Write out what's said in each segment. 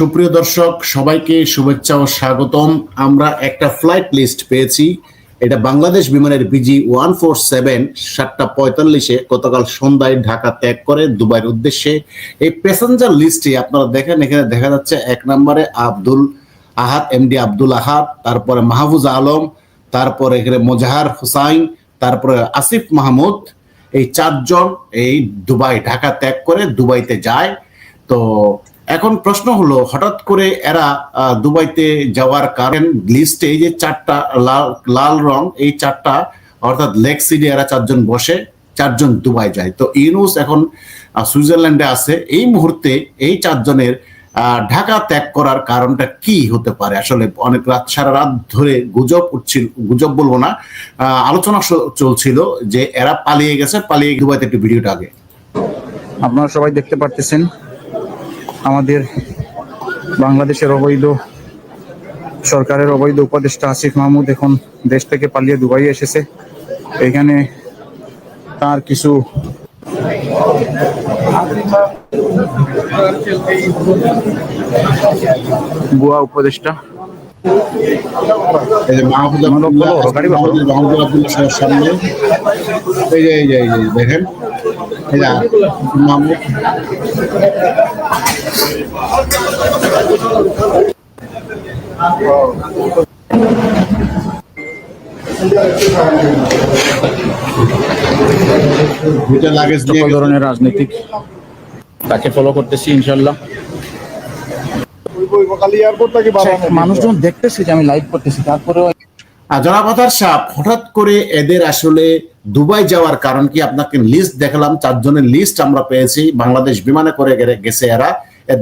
সুপ্রিয় দর্শক, সবাইকে শুভেচ্ছা ও স্বাগতম। আমরা একটা ফ্লাইট লিস্ট পেয়েছি। এটা বাংলাদেশ বিমানের বিজি ওয়ান ফোর সেভেন সাতটা পঁয়তাল্লিশে গতকাল সন্ধ্যায় ঢাকা ত্যাগ করে দুবাইয়ের উদ্দেশ্যে। এই প্যাসেঞ্জার লিস্টে আপনারা দেখেন, এখানে দেখা যাচ্ছে এক নম্বরে আব্দুল আহাদ এমডি আব্দুল আহাদ, তারপরে মাহফুজ আলম, তারপরে এখানে মোজাহার হুসাইন, তারপরে আসিফ মাহমুদ। এই চারজন এই দুবাই, ঢাকা ত্যাগ করে দুবাইতে যায়। তো এখন প্রশ্ন হলো, হঠাৎ করে এরা দুবাইতে যাওয়ার কারণ লিস্টে এই যে চারটা লাল লাল রং, এই চারটা, অর্থাৎ লেগ সিডে এরা চারজন বসে, চারজন দুবাই যায়। তো ইউনুস এখন সুইজারল্যান্ডে আছে। এই মুহূর্তে এই চারজনের ঢাকা ত্যাগ করার কারণটা কি হতে পারে? আসলে অনেক রাত, সারা রাত ধরে গুজব উঠছিল, গুজব বলব না আলোচনা চলছিল যে এরা পালিয়ে গেছে, পালিয়ে দুবাইতে একটু ভিডিওটা আগে। আপনারা সবাই দেখতে পারতেছেন আমাদের বাংলাদেশের অবৈধ সরকারের অবৈধ উপদেষ্টা আসিফ মাহমুদ এখন দেশ থেকে পালিয়ে দুবাই এসেছে। এখানে তার কিছু গোয়া উপদেষ্টা। এই যে মাহফুজ আব্দুল্লাহ সামনে। এই যে এই যে দেখেন। দুইটা লাগেজ ধরনের রাজনৈতিক তাকে ফলো করতেছি ইনশাল্লাহ। মানুষজন দেখতেছে যে আমি লাইভ করতেছি তারপরেও জনাপথার সাপ হঠাৎ করে এদের আসলে দুবাই যাওয়ার কারণ কি? আপনাকে লিস্ট দেখালাম, চারজনের লিস্ট আমরা পেয়েছি। বাংলাদেশ বিমানে করে গেছে এরা।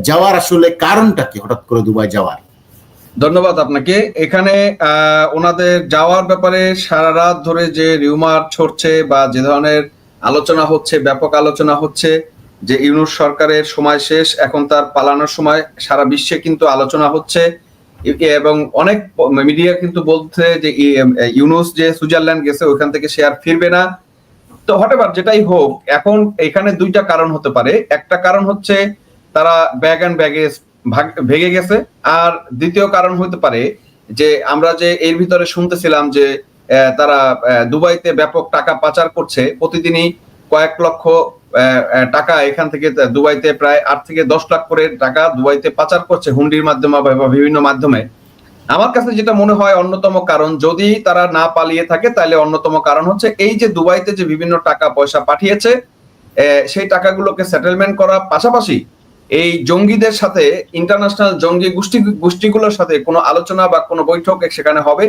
যাওয়ার আসলে কারণটা কি হঠাৎ করে দুবাই যাওয়ার? ধন্যবাদ আপনাকে। এখানে ওনাদের যাওয়ার ব্যাপারে সারা রাত ধরে যে রিউমার ছড়ছে বা যে ধরনের আলোচনা হচ্ছে, ব্যাপক আলোচনা হচ্ছে, যে ইউনুস সরকারের সময় শেষ, এখন তার পালানোর সময় সারা বিশ্বে কিন্তু আলোচনা হচ্ছে। এবং অনেক মিডিয়া কিন্তু বলছে যে ইউনুস যে সুইজারল্যান্ড গেছে, ওইখান থেকে সে আর ফিরবে না। তো হটেবার যেটাই হোক, এখন এখানে দুইটা কারণ হতে পারে। একটা কারণ হচ্ছে, তারা ব্যাগ অ্যান্ড ব্যাগেজ ভেঙে গেছে। আর দ্বিতীয় কারণ হতে পারে যে, আমরা যে এর ভিতরে শুনতেছিলাম যে তারা দুবাইতে ব্যাপক টাকা পাচার করছে। প্রতিদিনই কয়েক লক্ষ টাকা এখান থেকে দুবাইতে প্রায় আট থেকে দশ লাখ করে টাকা দুবাইতে পাচার করছে হুন্ডির মাধ্যমে বা বিভিন্ন মাধ্যমে। আমার কাছে যেটা মনে হয় অন্যতম কারণ, যদি তারা না পালিয়ে থাকে, তাহলে অন্যতম কারণ হচ্ছে এই যে দুবাইতে যে বিভিন্ন টাকা পয়সা পাঠিয়েছে সেই টাকাগুলোকে সেটেলমেন্ট করার পাশাপাশি এই জঙ্গিদের সাথে ইন্টারন্যাশনাল জঙ্গি গোষ্ঠী, গোষ্ঠীগুলোর সাথে কোনো আলোচনা বা কোনো বৈঠক সেখানে হবে।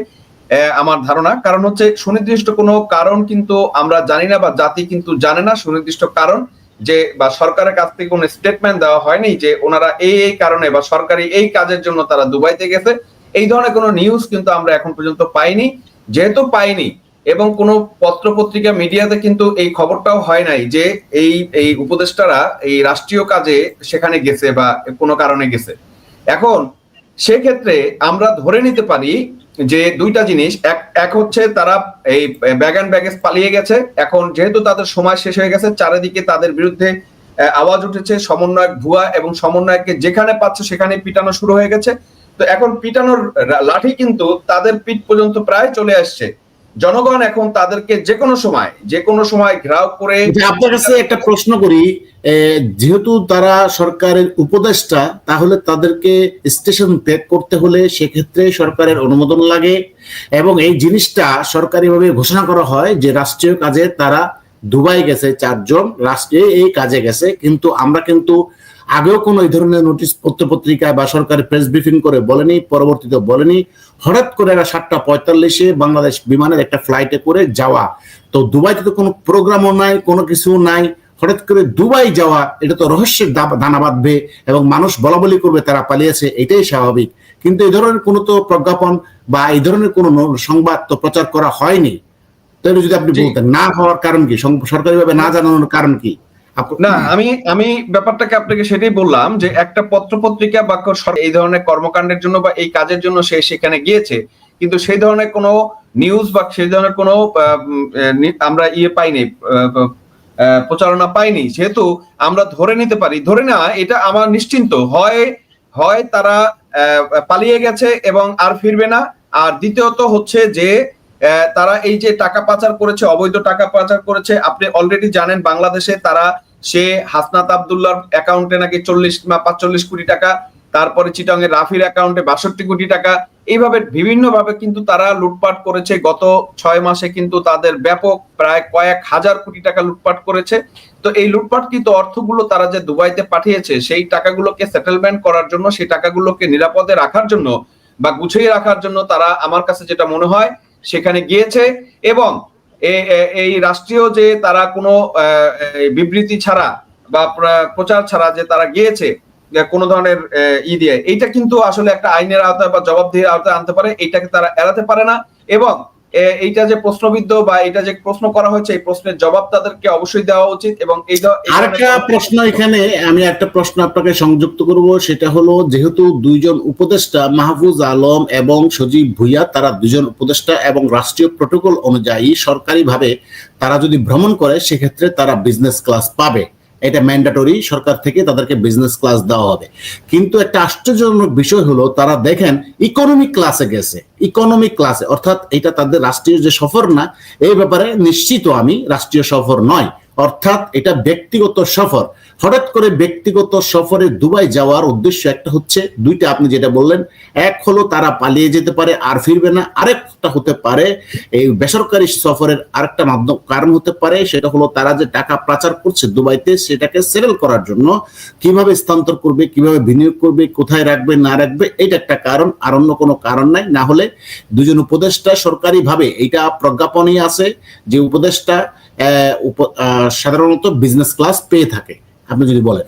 আমার ধারণা। কারণ হচ্ছে সুনির্দিষ্ট কোনো কারণ কিন্তু আমরা জানি না বা জাতি কিন্তু জানে না সুনির্দিষ্ট কারণ যে, বা সরকারের কাছ থেকে কোনো স্টেটমেন্ট দেওয়া হয়নি যে, ওনারা এই এই কারণে বা সরকারি এই কাজের জন্য তারা দুবাইতে গেছে। এই ধরনের কোনো নিউজ কিন্তু আমরা এখন পর্যন্ত পাইনি। যেহেতু পাইনি এবং কোনো পত্র পত্রিকা মিডিয়াতে কিন্তু এই খবরটাও হয় নাই যে, এই এই উপদেষ্টারা এই রাষ্ট্রীয় কাজে সেখানে গেছে বা কোনো কারণে গেছে। এখন সেক্ষেত্রে আমরা ধরে নিতে পারি যে দুইটা জিনিস, এক এক হচ্ছে তারা এই ব্যাগ অ্যান্ড ব্যাগেজ পালিয়ে গেছে। এখন যেহেতু তাদের সময় শেষ হয়ে গেছে, চারিদিকে তাদের বিরুদ্ধে আওয়াজ উঠেছে সমন্বয়ক ভুয়া এবং সমন্বয়ককে যেখানে পাচ্ছে সেখানে পিটানো শুরু হয়ে গেছে। তো এখন পিটানোর লাঠি কিন্তু তাদের পিঠ পর্যন্ত প্রায় চলে আসছে। জনগণ এখন তাদেরকে যে কোনো সময় যে কোনো সময় ঘেরাও করে আপনার কাছে একটা প্রশ্ন করি যেহেতু তারা সরকারের উপদেষ্টা, তাহলে তাদেরকে স্টেশন ত্যাগ করতে হলে সেক্ষেত্রে সরকারের অনুমোদন লাগে এবং এই জিনিসটা সরকারিভাবে ঘোষণা করা হয় যে রাষ্ট্রীয় কাজে তারা দুবাই গেছে, চারজন রাষ্ট্রীয় এই কাজে গেছে, কিন্তু আমরা কিন্তু আগেও কোনো এই ধরনের নোটিশ পত্র পত্রিকায় বা সরকারি প্রেস ব্রিফিং করে বলেনি পরবর্তীতে বলেনি। হঠাৎ করে এরা সাতটা পঁয়তাল্লিশে বাংলাদেশ বিমানের একটা ফ্লাইটে করে যাওয়া। তো দুবাইতে তো কোনো প্রোগ্রামও নাই কোনো কিছু নাই। হঠাৎ করে দুবাই যাওয়া এটা তো রহস্যের দানা বাঁধবে এবং মানুষ বলা বলি করবে তারা পালিয়েছে এটাই স্বাভাবিক। কিন্তু এই ধরনের কোনো তো প্রজ্ঞাপন বা এই ধরনের কোনো সংবাদ তো প্রচার করা হয়নি। তাহলে যদি আপনি বলতেন না হওয়ার কারণ কি? সরকারিভাবে না জানানোর কারণ কি? না, আমি আমি ব্যাপারটাকে আপনাকে সেটাই বললাম যে একটা পত্র পত্রিকা বা এই ধরনের কর্মকাণ্ডের জন্য বা এই কাজের জন্য সে সেখানে গিয়েছে। কিন্তু সেই ধরনের কোনো নিউজ বা সেই ধরনের কোনো আমরা ইয়ে পাইনি প্রচারণা পাইনি। সেহেতু আমরা ধরে নিতে পারি, ধরে না, এটা আমার নিশ্চিন্ত। হয় হয় তারা পালিয়ে গেছে এবং আর ফিরবে না। আর দ্বিতীয়ত হচ্ছে যে তারা এই যে টাকা পাচার করেছে, অবৈধ টাকা পাচার করেছে, আপনি অলরেডি জানেন বাংলাদেশে তারা সে হাসনাত আবদুল্লার অ্যাকাউন্টে নাকি চল্লিশ বা পাঁচচল্লিশ কোটি টাকা, তারপরে চিটং এর রাফির অ্যাকাউন্টে বাষট্টি কোটি টাকা, এইভাবে বিভিন্ন ভাবে কিন্তু তারা লুটপাট করেছে। গত ছয় মাসে কিন্তু তাদের ব্যাপক প্রায় কয়েক হাজার কোটি টাকা লুটপাট করেছে। তো এই লুটপাটকৃত অর্থগুলো তারা যে দুবাইতে পাঠিয়েছে, সেই টাকাগুলোকে সেটেলমেন্ট করার জন্য, সেই টাকাগুলোকে নিরাপদে রাখার জন্য বা গুছিয়ে রাখার জন্য তারা আমার কাছে যেটা মনে হয়, সেখানে গিয়েছে এবং এই রাষ্ট্রীয় যে তারা কোনো বিবৃতি ছাড়া বা প্রচার ছাড়া যে তারা গিয়েছে কোন ধরনের ই দিয়ে, এইটা কিন্তু আসলে একটা আইনের আওতায় বা জবাবদিহির আওতায় আনতে পারে, এইটাকে তারা এড়াতে পারে না। এবং এইটা যে প্রশ্নবিদ্ধ বা এটা যে প্রশ্ন করা হয়েছে এই প্রশ্নের জবাব তাদেরকে অবশ্যই দেওয়া উচিত এবং এই আরেকটা প্রশ্ন এখানে আমি একটা প্রশ্ন আপনাকে সংযুক্ত করব সেটা হলো যেহেতু দুইজন উপদেষ্টা মাহফুজ আলম এবং সজীব ভুইয়া তারা দুজন উপদেষ্টা এবং রাষ্ট্রীয় প্রোটোকল অনুযায়ী সরকারিভাবে তারা যদি ভ্রমণ করে সেক্ষেত্রে তারা বিজনেস ক্লাস পাবে। এটা ম্যান্ডাটরি সরকার থেকে তাদেরকে বিজনেস ক্লাস দেওয়া হবে। কিন্তু একটা আশ্চর্যজনক বিষয় হলো, তারা দেখেন ইকোনমিক ক্লাসে গেছে। ইকোনমিক ক্লাসে অর্থাৎ এটা তাদের রাষ্ট্রীয় যে সফর না, এই ব্যাপারে নিশ্চিত আমি রাষ্ট্রীয় সফর নয়। অর্থাৎ এটা ব্যক্তিগত সফর। হঠাৎ করে ব্যক্তিগত সফরে দুবাই যাওয়ার উদ্দেশ্য একটা হচ্ছে, দুইটা আপনি যেটা বললেন, এক হলো তারা পালিয়ে যেতে পারে আর ফিরবে না, আরেকটা হতে পারে এই বেসরকারি সফরের আরেকটা মাধ্যম কারণ হতে পারে, সেটা হলো তারা যে টাকা পাচার করছে দুবাইতে, সেটাকে সেটেল করার জন্য, কীভাবে স্থানান্তর করবে, কীভাবে বিনিয়োগ করবে, কোথায় রাখবে, না রাখবে, এটা একটা কারণ, আর অন্য কোনো কারণ নাই। না হলে দুজন উপদেষ্টা সরকারিভাবে এটা প্রজ্ঞাপনই আছে যে উপদেষ্টা সাধারণত বিজনেস ক্লাস পেয়ে থাকে আপনি যদি বলেন।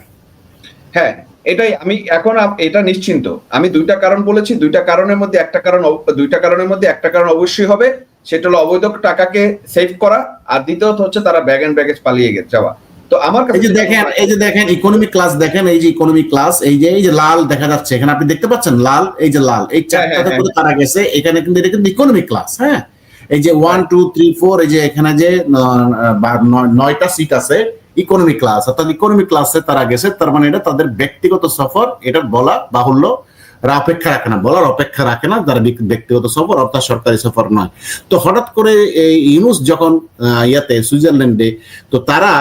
হ্যাঁ এটাই আমি এখন এটা নিশ্চিন্ত। আমি দুইটা কারণ বলেছি দুইটা কারণের মধ্যে একটা কারণ দুইটা কারণের মধ্যে একটা কারণ অবশ্যই হবে সেটা হলো অবৈধ টাকাকে সেভ করা আর দ্বিতীয়ত হচ্ছে তারা ব্যাগ এন্ড ব্যাগেজ পালিয়ে গেছে যাওয়া। তো আমার কাছে এই যে দেখেন এই যে দেখেন ইকোনমিক ক্লাস দেখেন এই যে ইকোনমিক ক্লাস এই যে এই যে লাল দেখা যাচ্ছে এখানে আপনি দেখতে পাচ্ছেন লাল এই যে লাল এই চারটাতে হ্যাঁ, করে তারা গেছে এখানে কিন্তু এটা কিন্তু ইকোনমিক ক্লাস হ্যাঁ? এই যে ওয়ান টু থ্রি ফোর এই যে এখানে যে নয়টা সিট আছে ইকোনমিক ক্লাস অর্থাৎ ইকোনমিক ক্লাসে তারা গেছে, তার মানে এটা তাদের ব্যক্তিগত সফর এটা বলা বাহুল্য। অপেক্ষা রাখে না, বলার অপেক্ষা রাখে না, তারা ব্যক্তিগত সফর, অর্থাৎ সরকারি সফর নয়। তো হঠাৎ করে এই ইউনুস যখন ইয়াতে, সুইজারল্যান্ডে, তো তারা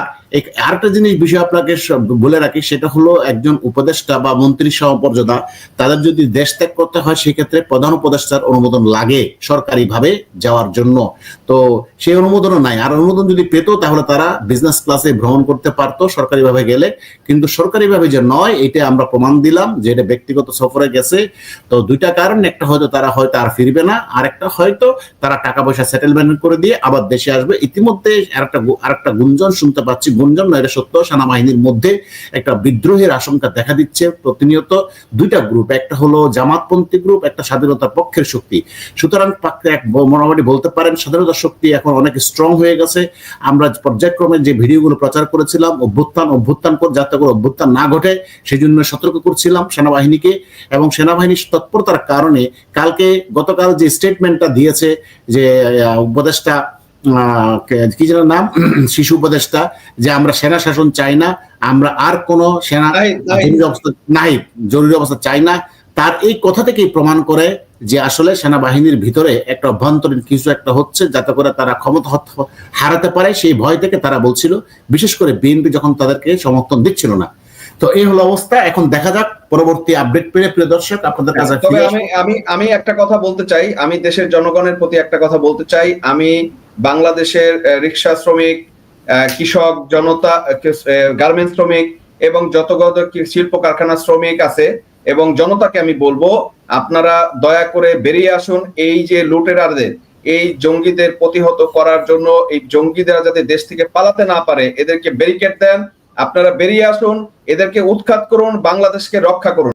আরেকটা জিনিস বিষয় আপনাকে বলে রাখি, সেটা হলো একজন উপদেষ্টা বা মন্ত্রী সমপর্যাদা, তাদের যদি দেশ ত্যাগ করতে হয়, সেক্ষেত্রে প্রধান উপদেষ্টার অনুমোদন লাগে সরকারিভাবে যাওয়ার জন্য। তো সেই অনুমোদনও নাই। আর অনুমোদন যদি পেত, তাহলে তারা বিজনেস ক্লাসে ভ্রমণ করতে পারতো সরকারিভাবে গেলে। কিন্তু সরকারিভাবে যে নয়, এটা আমরা প্রমাণ দিলাম যে এটা ব্যক্তিগত সফরে গেছে। তো দুইটা কারণ, একটা হয়তো তারা হয়তো আর ফিরবে না আর একটা হয়তো তারা টাকা পয়সা সেটেলমেন্ট করে দিয়ে আবার দেশে আসবে। ইতিমধ্যে আরেকটা গু- আরেকটা গুঞ্জন শুনতে পাচ্ছি গুঞ্জন না, এটা সত্য, সেনাবাহিনীর মধ্যে একটা বিদ্রোহের আশঙ্কা দেখা দিচ্ছে প্রতিনিয়ত। দুইটা গ্রুপ একটা হলো জামাতপন্থী গ্রুপ একটা স্বাধীনতার পক্ষের শক্তি। সুতরাং এক মোটামুটি বলতে পারেন স্বাধীনতার শক্তি এখন অনেক স্ট্রং হয়ে গেছে। আমরা পর্যায়ক্রমে যে ভিডিওগুলো প্রচার করেছিলাম, অভ্যুত্থান অভ্যুত্থান যাতে করে অভ্যুত্থান না ঘটে সেই জন্য সতর্ক করছিলাম সেনাবাহিনীকে। এবং সেনাবাহিনীর তৎপরতার কারণে কালকে গতকাল যে স্টেটমেন্টটা দিয়েছে যে উপদেষ্টা কে- যেন নাম? শিশু উপদেষ্টা যে আমরা সেনা শাসন চাই না আমরা আর কোন সেনা। জরুরি অবস্থা নাই জরুরি অবস্থা চাই না। তার এই কথা থেকেই প্রমাণ করে যে আসলে সেনাবাহিনীর ভিতরে একটা অভ্যন্তরীণ কিছু একটা হচ্ছে যাতে করে তারা ক্ষমতা হারাতে পারে সেই ভয় থেকে তারা বলছিল। বিশেষ করে বিএনপি যখন তাদেরকে সমর্থন দিচ্ছিল না। তো এই হলো অবস্থা। এখন দেখা যাক পরবর্তী আপডেট পেলে প্রিয় দর্শক আপনাদের কাছে আমি আমি আমি একটা কথা বলতে চাই। আমি দেশের জনগণের প্রতি একটা কথা বলতে চাই। আমি বাংলাদেশের রিক্সা শ্রমিক কৃষক, জনতা গার্মেন্টস শ্রমিক এবং যত কত কি- শিল্প কারখানা শ্রমিক আছে এবং জনতাকে আমি বলব, আপনারা দয়া করে বেরিয়ে আসুন এই যে লুটেরারদের এই জঙ্গিদের প্রতিহত করার জন্য, এই জঙ্গিদের যাতে দেশ থেকে পালাতে না পারে, এদেরকে ব্যারিকেড দেন। আপনারা বেরিয়ে আসুন, এদেরকে উৎখাত করুন, বাংলাদেশকে রক্ষা করুন।